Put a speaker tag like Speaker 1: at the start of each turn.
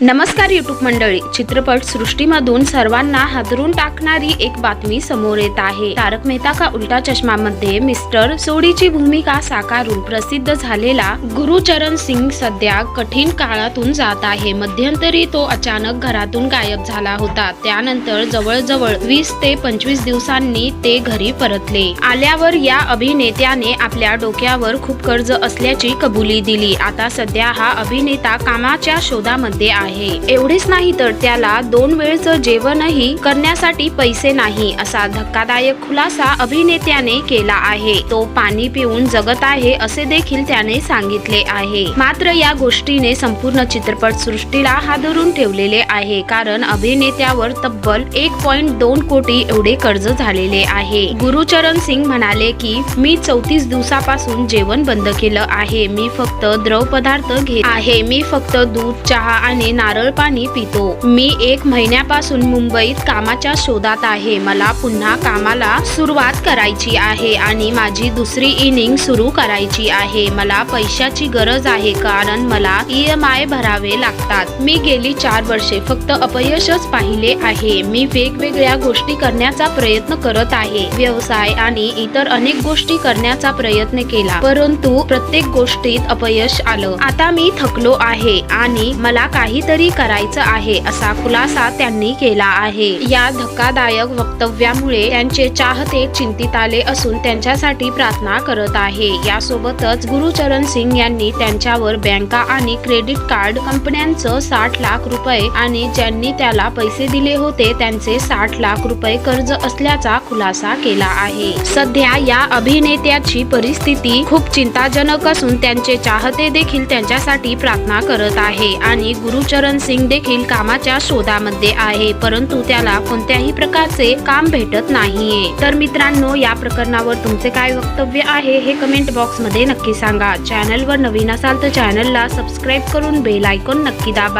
Speaker 1: नमस्कार युट्यूब मंडळी. चित्रपट सृष्टीमधून सर्वांना हादरून टाकणारी एक बातमी समोर येत आहे. तारक मेहता का उलटा चष्मा मध्ये मिस्टर सोडीची भूमिका साकारून प्रसिद्ध झालेला गुरुचरण सिंग सध्या कठीण काळातून जात आहे. मध्यंतरी तो अचानक घरातून गायब झाला होता. त्यानंतर जवळजवळ वीस ते पंचवीस दिवसांनी ते घरी परतले. आल्यावर या अभिनेत्याने आपल्या डोक्यावर खूप कर्ज असल्याची कबुली दिली. आता सध्या हा अभिनेता कामाच्या शोधामध्ये आहे. एवढेच नाही तर त्याला दोन वेळचं जेवणही करण्यासाठी पैसे नाही असा धक्कादायक खुलासा अभिनेत्याने केला आहे. तो पाणी पिऊन जगत आहे असे देखील त्याने सांगितले आहे. मात्र या गोष्टीने संपूर्ण चित्रपट सृष्टीला हादरून ठेवलेले आहे कारण अभिनेत्यावर तब्बल एक पॉइंट दोन कोटी एवढे कर्ज झालेले आहे. गुरुचरण सिंग म्हणाले की मी चौतीस दिवसापासून जेवण बंद केलं आहे. मी फक्त द्रव पदार्थ घेत आहे. मी फक्त दूध चहा आणि नारळ पाणी पितो. मी एक महिन्यापासून मुंबईत कामाच्या शोधात आहे. मला पुन्हा कामाला सुरुवात करायची आहे आणि माझी दुसरी इनिंग सुरू करायची आहे. मला पैशाची गरज आहे कारण मला ई एम आय भरावे लागतात. मी गेली चार वर्षे फक्त अपयशच पाहिले आहे. मी वेगवेगळ्या गोष्टी करण्याचा प्रयत्न करत आहे. व्यवसाय आणि इतर अनेक गोष्टी करण्याचा प्रयत्न केला. परंतु प्रत्येक गोष्टीत अपयश आलं. आता मी थकलो आहे आणि मला काहीच काहीतरी करायचं आहे असा खुलासा त्यांनी केला आहे. या धक्कादायक वक्तव्यामुळे त्यांचे चाहते चिंतित आले असून त्यांच्यासाठी प्रार्थना करत आहे. यासोबतच गुरुचरण सिंग यांनी त्यांच्यावर बँका आणि क्रेडिट कार्ड कंपन्यांचं साठ लाख रुपये आणि ज्यांनी त्याला पैसे दिले होते त्यांचे साठ लाख रुपये कर्ज असल्याचा खुलासा केला आहे. सध्या या अभिनेत्याची परिस्थिती खूप चिंताजनक असून त्यांचे चाहते देखील त्यांच्यासाठी प्रार्थना करत आहे आणि गुरुचरण सिंग देखील कामाच्या शोधामध्ये आहे परंतु त्याला कोणत्याही प्रकारचे काम भेटत नाहीये. तर मित्रांनो या प्रकरणावर तुमचे काय वक्तव्य आहे हे कमेंट बॉक्समध्ये नक्की सांगा. चॅनलवर नवीन असाल तर चॅनलला सबस्क्राईब करून बेल आयकॉन नक्की दाबा.